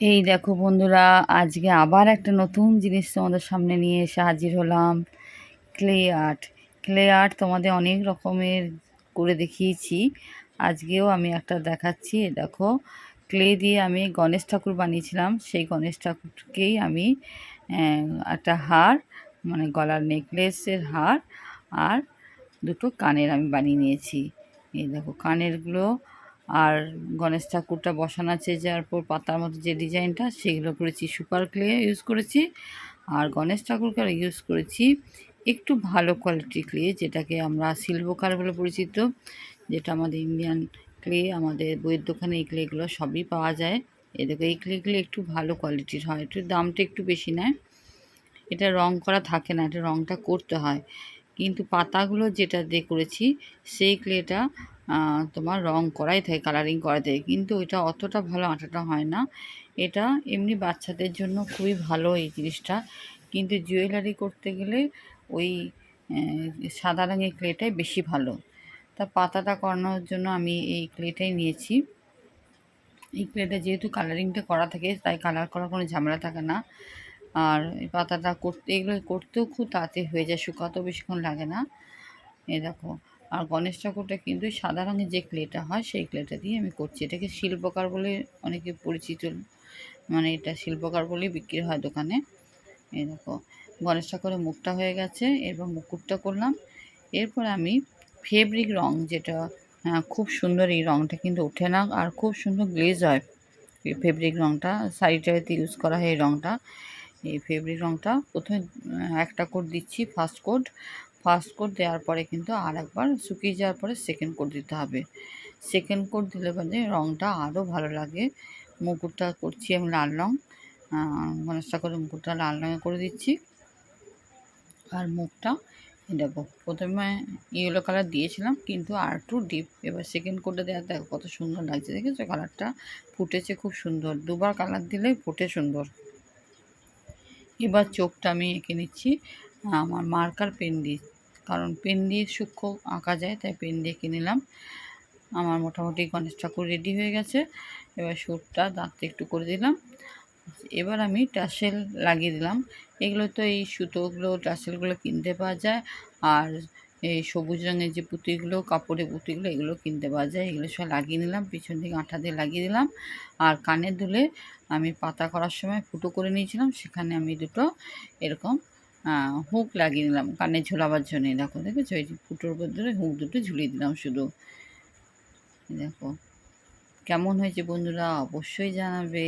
এই দেখো বন্ধুরা, আজকে আবার একটা নতুন জিনিস তোমাদের সামনে নিয়ে এসে হাজির হলাম। ক্লে আর্ট ক্লে আর্ট তোমাদের অনেক রকমের করে দেখিয়েছি। আজকেও আমি একটা দেখাচ্ছি দেখো। ক্লে দিয়ে আমি গণেশ ঠাকুর বানিয়েছিলাম, সেই গণেশ ঠাকুরকেই আমি একটা হার মানে গলার নেকলেসের হার আর দুটো কানের আমি বানিয়ে নিয়েছি। এই দেখো, কানেরগুলো আর গণেশ ঠাকুরটা বসানো আছে যার পর পাতার মতো যে ডিজাইনটা, সেগুলো করেছি সুপার ক্লে ইউজ করেছি। আর গণেশ ঠাকুরকে ইউজ করেছি একটু ভালো কোয়ালিটির ক্লে যেটাকে আমরা শিল্পকার বলে পরিচিত, যেটা আমাদের ইন্ডিয়ান ক্লে আমাদের বইয়ের দোকানে এই ক্লেগুলো সবই পাওয়া যায়। এদিকে এই ক্লেগুলো একটু ভালো কোয়ালিটির হয়, একটু দামটা একটু বেশি নেয়। এটা রং করা থাকে না, এটা রংটা করতে হয়। কিন্তু পাতাগুলো যেটা দিয়ে করেছি, সেই ক্লেটা তোমার রং করাই থাকে কালারিং করা থাকে। কিন্তু ওইটা অতটা ভালো আঠাটা হয় না। এটা এমনি বাচ্চাদের জন্য খুবই ভালো এই জিনিসটা। কিন্তু জুয়েলারি করতে গেলে ওই সাদা রঙের ক্লেটাই বেশি ভালো। তা পাতাটা করানোর জন্য আমি এই ক্লেটাই নিয়েছি। এই ক্লেটা যেহেতু কালারিংটা করা থাকে, তাই কালার করার কোনো ঝামেলা থাকে না। আর এই পাতাটা করতে, এগুলো করতেও খুব তাড়াতাড়ি হয়ে যায়, শুকাতেও বেশিক্ষণ লাগে না। এ দেখো, আর গণেশ ঠাকুরটা কিন্তু সাদা রঙের যে ক্লেটা হয়, সেই ক্লেটা দিয়ে আমি করছি। এটাকে শিল্পকার বলে অনেকে পরিচিত মানে এটা শিল্পকার বলেই বিক্রি হয় দোকানে। এই দেখো, গণেশ ঠাকুরের মুখটা হয়ে গেছে, এরপর মুকুটটা করলাম। এরপর আমি ফেব্রিক রং যেটা খুব সুন্দর এই রংটা কিন্তু ওঠে না, আর খুব সুন্দর গ্লেজ হয় ফেব্রিক রংটা শাড়ি টাড়িতে ইউজ করা হয় এই রংটা। এই ফেব্রিক রংটা প্রথমে একটা কোট দিচ্ছি ফার্স্ট কোট। ফার্স্ট কোট দেওয়ার পরে কিন্তু আর একবার শুকিয়ে যাওয়ার পরে সেকেন্ড কোট দিতে হবে। সেকেন্ড কোট দিলে মানে রংটা আরও ভালো লাগে। মুকুটটা করছি আমি লাল রং। আহ, গণেশ ঠাকুরের মুকুটটা লাল রঙে করে দিচ্ছি। আর মুখটা দেখো প্রথমে ইয়েলো কালার দিয়েছিলাম কিন্তু আর একটু ডিপ এবার সেকেন্ড কোটে দেওয়া দেখো কত সুন্দর লাগছে দেখেছ? কালারটা ফুটেছে খুব সুন্দর। দুবার কালার দিলেই ফুটে সুন্দর। এবার চোখটা আমি এঁকে নিচ্ছি, আমার মার্কার পেন দিয়ে। কারণ পেন দিয়ে সূক্ষ্ম আঁকা যায়, তাই পেন দিয়ে এঁকে নিলাম। আমার মোটামুটি গণেশ ঠাকুর রেডি হয়ে গেছে। এবার সুরটা দাঁতটা একটু করে দিলাম। এবার আমি টাসেল লাগিয়ে দিলাম। এগুলো তো এই সুতোগুলো, টাসেলগুলো কিনতে পাওয়া যায়। আর এই সবুজ রঙের যে পুঁতিগুলো, কাপড়ের পুঁতিগুলো, এগুলো কিনতে পাওয়া যায়। এগুলো সব লাগিয়ে নিলাম, পিছন দিকে আঠা দিয়ে লাগিয়ে দিলাম। আর কানের দুলে আমি পাতা করার সময় ফুটো করে নিয়েছিলাম, সেখানে আমি দুটো এরকম হুক লাগিয়ে নিলাম। কানে ঝোলাবার জন্য, দেখো, দেখেছ? এই ফুটোর উপর ধরে হুক দুটো ঝুলিয়ে দিলাম শুধু। দেখো, কেমন হয়েছে বন্ধুরা, অবশ্যই জানাবে।